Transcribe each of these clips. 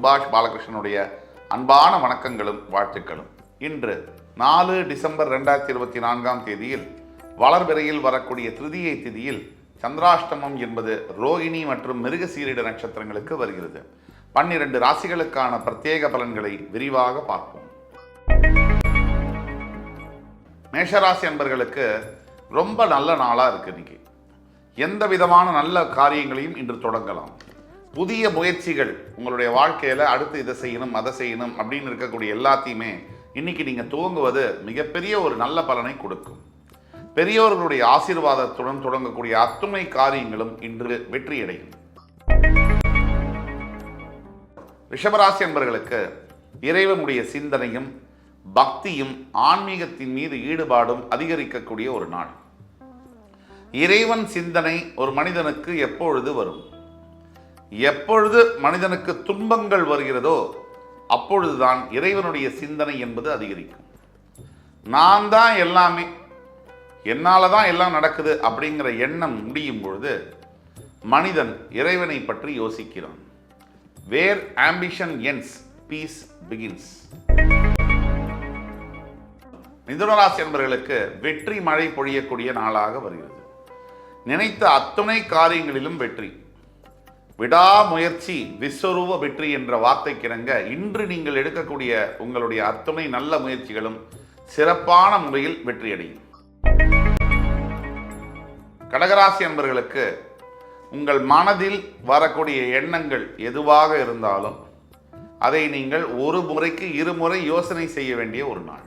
சுபாஷ் பாலகிருஷ்ணனுடைய அன்பான வணக்கங்களும் வாழ்த்துக்களும். இன்று நாலு டிசம்பர் ரெண்டாயிரத்தி இருபத்தி நான்காம் தேதியில் வளர்பிறையில் வரக்கூடிய திருதியை திதியில் சந்திராஷ்டமம் என்பது ரோகிணி மற்றும் மிருகசீரிட நட்சத்திரங்களுக்கு வருகிறது. பன்னிரண்டு ராசிகளுக்கான பிரத்யேக பலன்களை விரிவாக பார்ப்போம். மேஷராசி அன்பர்களுக்கு ரொம்ப நல்ல நாளாக இருக்கு இன்னைக்கு. எந்த விதமான நல்ல காரியங்களையும் இன்று தொடங்கலாம். புதிய முயற்சிகள் உங்களுடைய வாழ்க்கையில் அடுத்து இதை செய்யணும் அதை செய்யணும் அப்படின்னு இருக்கக்கூடிய எல்லாத்தையுமே இன்னைக்கு நீங்கள் துவங்குவது மிகப்பெரிய ஒரு நல்ல பலனை கொடுக்கும். பெரியோர்களுடைய ஆசீர்வாதத்துடன் தொடங்கக்கூடிய அத்துணை காரியங்களும் இன்று வெற்றியடையும். ரிஷபராசி என்பர்களுக்கு இறைவனுடைய சிந்தனையும் பக்தியும் ஆன்மீகத்தின் மீது ஈடுபாடும் அதிகரிக்கக்கூடிய ஒரு நாள். இறைவன் சிந்தனை ஒரு மனிதனுக்கு எப்பொழுது வரும்? எப்பொழுது மனிதனுக்கு துன்பங்கள் வருகிறதோ அப்பொழுதுதான் இறைவனுடைய சிந்தனை என்பது அதிகரிக்கும். நான் தான் எல்லாமே என்னால் தான் எல்லாம் நடக்குது அப்படிங்கிற எண்ணம் முடியும் பொழுது மனிதன் இறைவனை பற்றி யோசிக்கிறான். Where ambition ends peace begins மிதுனராசி என்பவர்களுக்கு வெற்றி மழை பொழியக்கூடிய நாளாக வருகிறது. நினைத்த அத்துணை காரியங்களிலும் வெற்றி. விடாமுயற்சி விஸ்வரூப வெற்றி என்ற வார்த்தைக்கிணங்க இன்று நீங்கள் எடுக்கக்கூடிய உங்களுடைய அத்துணை நல்ல முயற்சிகளும் சிறப்பான முறையில் வெற்றியடையும். கடகராசி என்பவர்களுக்கு உங்கள் மனதில் வரக்கூடிய எண்ணங்கள் எதுவாக இருந்தாலும் அதை நீங்கள் ஒரு முறைக்கு இருமுறை யோசனை செய்ய வேண்டிய ஒரு நாள்.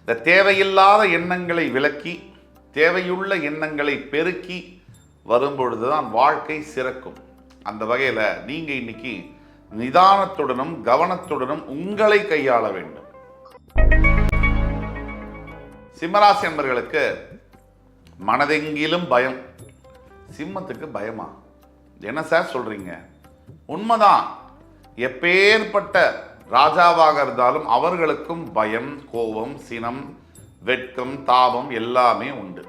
இந்த தேவையில்லாத எண்ணங்களை விலக்கி தேவையுள்ள எண்ணங்களை பெருக்கி வரும்பொழுதுதான் வாழ்க்கை சிறக்கும். அந்த வகையில் நீங்கள் இன்னைக்கு நிதானத்துடனும் கவனத்துடனும் உங்களை கையாள வேண்டும். சிம்மராசி என்பர்களுக்கு மனதெங்கிலும் பயம். சிம்மத்துக்கு பயமா? என்ன சார் சொல்றீங்க? உண்மைதான். எப்பேற்பட்ட ராஜாவாக இருந்தாலும் அவர்களுக்கும் பயம் கோபம் சினம் வெட்கம் தாபம் எல்லாமே உண்டு.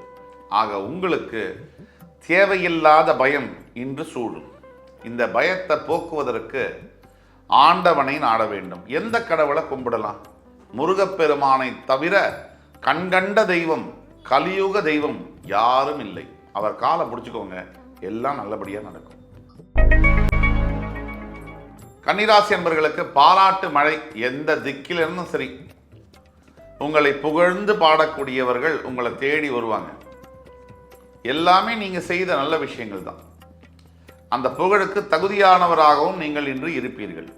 ஆக உங்களுக்கு தேவையில்லாத பயம் இன்று சூழும். இந்த பயத்தை போக்குவதற்கு ஆண்டவனை நாட வேண்டும். எந்த கடவுளை கும்பிடலாம்? முருகப்பெருமானை தவிர கண்கண்ட தெய்வம் கலியுக தெய்வம் யாரும் இல்லை. அவர் காலை பிடிச்சிக்கோங்க எல்லாம் நல்லபடியாக நடக்கும். கன்னிராசி என்பர்களுக்கு பாராட்டு மழை எந்த திக்கிலிருந்தும் சரி. உங்களை புகழ்ந்து பாடக்கூடியவர்கள் உங்களை தேடி வருவாங்க. எல்லாமே நீங்கள் செய்த நல்ல விஷயங்கள் தான். அந்த புகழுக்கு தகுதியானவராகவும் நீங்கள் இன்று இருப்பீர்கள்.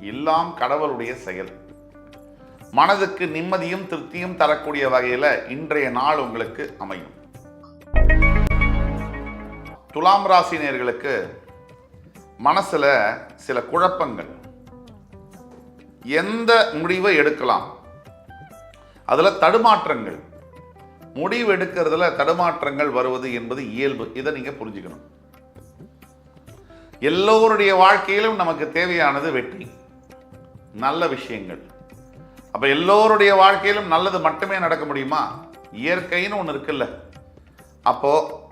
எல்லாம் கடவுளுடைய செயல். மனதுக்கு நிம்மதியும் திருப்தியும் தரக்கூடிய வகையில் இன்றைய நாள் உங்களுக்கு அமையும். துலாம் ராசினியர்களுக்கு மனசில் சில குழப்பங்கள். எந்த முடிவை எடுக்கலாம்? அதில் தடுமாற்றங்கள். முடிவு எடுக்கிறதுல தடுமாற்றங்கள் வருவது என்பது இயல்பு. இதை நீங்க புரிஞ்சுக்கணும். எல்லோருடைய வாழ்க்கையிலும் நமக்கு தேவையானது வெற்றி. நல்ல விஷயங்கள். அப்ப எல்லோருடைய வாழ்க்கையிலும் நல்லது மட்டுமே நடக்க முடியுமா? இயற்கைன்னு ஒன்று இருக்குல்ல. அப்போ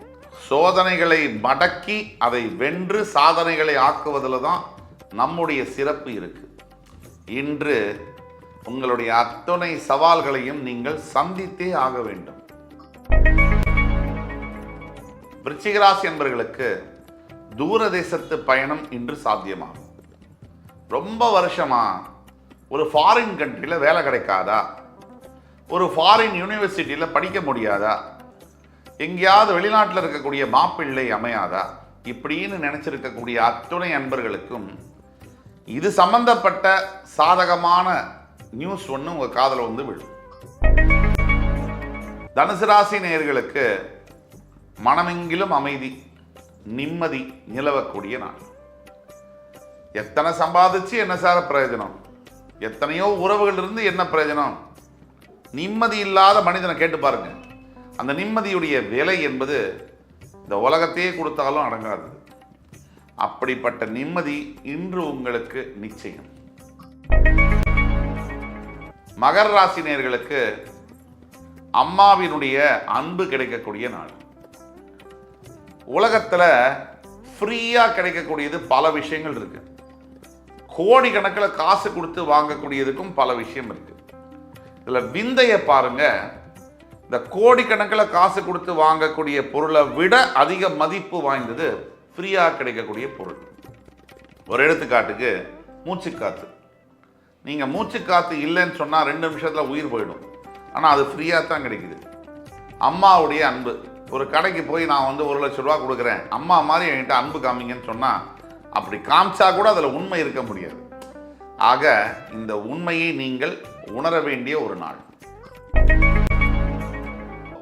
சோதனைகளை மடக்கி அதை வென்று சாதனைகளை ஆக்குவதில் தான் நம்முடைய சிறப்பு இருக்கு. இன்று உங்களுடைய அத்தனை சவால்களையும் நீங்கள் சந்தித்தே ஆக வேண்டும். விருச்சிகராசி தூர தேசத்து பயணம் இன்று சாத்தியமாகும். ரொம்ப வருஷமா ஒரு ஃபாரின் கண்ட்ரியில் வேலை கிடைக்காதா? ஒரு ஃபாரின் யூனிவர்சிட்டியில் படிக்க முடியாதா? எங்கேயாவது வெளிநாட்டில் இருக்கக்கூடிய மாப்பிள்ளை அமையாதா? இப்படின்னு நினச்சிருக்கக்கூடிய அத்துணை அன்பர்களுக்கும் இது சம்பந்தப்பட்ட சாதகமான நியூஸ் ஒன்று உங்கள் காதில் வந்து விழும். தனுசு ராசி நேயர்களுக்கு மனமெங்கிலும் அமைதி நிம்மதி நிலவக்கூடிய நாள். எத்தனை சம்பாதிச்சு என்ன சார் பிரயோஜனம்? எத்தனையோ உறவுகள் இருந்து என்ன பிரயோஜனம்? நிம்மதி இல்லாத மனிதனை கேட்டு பாருங்க. அந்த நிம்மதியுடைய விலை என்பது இந்த உலகத்தையே கொடுத்தாலும் அடங்காது. அப்படிப்பட்ட நிம்மதி இன்று உங்களுக்கு நிச்சயம். மகர ராசினியர்களுக்கு அம்மாவினுடைய அன்பு கிடைக்கக்கூடிய நாள். உலகத்தில் ஃப்ரீயாக கிடைக்கக்கூடியது பல விஷயங்கள் இருக்கு. கோடி கணக்கில் காசு கொடுத்து வாங்கக்கூடியதுக்கும் பல விஷயம் இருக்கு. இதில் விந்தையை பாருங்க. இந்த கோடிக்கணக்கில் காசு கொடுத்து வாங்கக்கூடிய பொருளை விட அதிக மதிப்பு வாய்ந்தது ஃப்ரீயாக கிடைக்கக்கூடிய பொருள். ஒரு எடுத்துக்காட்டுக்கு மூச்சுக்காத்து. நீங்கள் மூச்சுக்காத்து இல்லைன்னு சொன்னால் ரெண்டு நிமிஷத்தில் உயிர் போயிடும். ஆனால் அது ஃப்ரீயாக தான் கிடைக்குது. அம்மாவுடைய அன்பு. ஒரு கடைக்கு போய் நான் வந்து ஒரு லட்ச ரூபா கொடுக்குறேன். அம்மா மாதிரி என்கிட்ட அன்பு காமிங்கன்னு சொன்னால் அப்படி காமிச்சா கூட அதில் உண்மை இருக்க முடியாது. ஆக இந்த உண்மையை நீங்கள் உணர வேண்டிய ஒரு நாள்.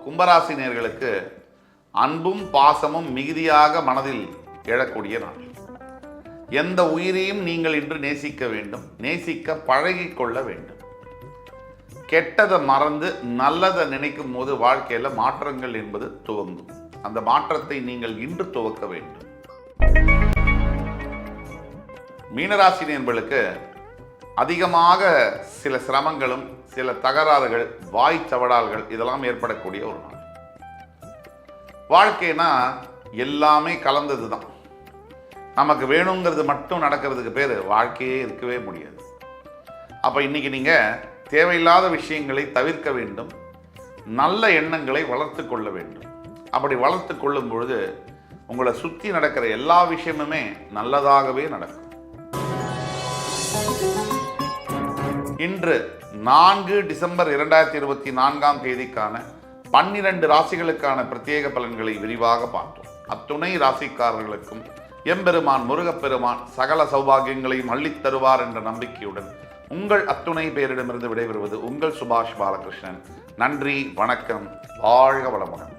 கும்பராசினியர்களுக்கு அன்பும் பாசமும் மிகுதியாக மனதில் எழக்கூடிய நாள். எந்த உயிரையும் நீங்கள் இன்று நேசிக்க வேண்டும் நேசிக்க பழகிக்கொள்ள வேண்டும். கெட்டதை மறந்து நல்லதை நினைக்கும் போது வாழ்க்கையில் மாற்றங்கள் என்பது துவங்கும். அந்த மாற்றத்தை நீங்கள் இன்று துவக்க வேண்டும். மீனராசி என்பளுக்கு அதிகமாக சில சிரமங்களும் சில தகராறுகள் வாய் சவடால்கள் இதெல்லாம் ஏற்படக்கூடிய ஒரு நாள். வாழ்க்கைனா எல்லாமே கலந்தது தான் நமக்கு வேணுங்கிறது மட்டும் நடக்கிறதுக்கு பேர் வாழ்க்கையே இருக்கவே முடியாது. அப்போ இன்னைக்கு நீங்கள் தேவையில்லாத விஷயங்களை தவிர்க்க வேண்டும். நல்ல எண்ணங்களை வளர்த்து கொள்ள வேண்டும். அப்படி வளர்த்து கொள்ளும் பொழுது உங்களை சுற்றி நடக்கிற எல்லா விஷயமுமே நல்லதாகவே நடக்கும். இன்று நான்கு டிசம்பர் இரண்டாயிரத்தி இருபத்தி நான்காம் தேதிக்கான பன்னிரண்டு ராசிகளுக்கான பிரத்யேக பலன்களை விரிவாக பார்த்தோம். அத்துணை ராசிக்காரர்களுக்கும் எம்பெருமான் முருகப்பெருமான் சகல சௌபாகியங்களையும் அள்ளித் தருவார் என்ற நம்பிக்கையுடன் உங்கள் அத்துணை பேரிடமிருந்து விடைபெறுவது உங்கள் சுபாஷ் பாலகிருஷ்ணன். நன்றி வணக்கம் வாழ்க வளமுடன்.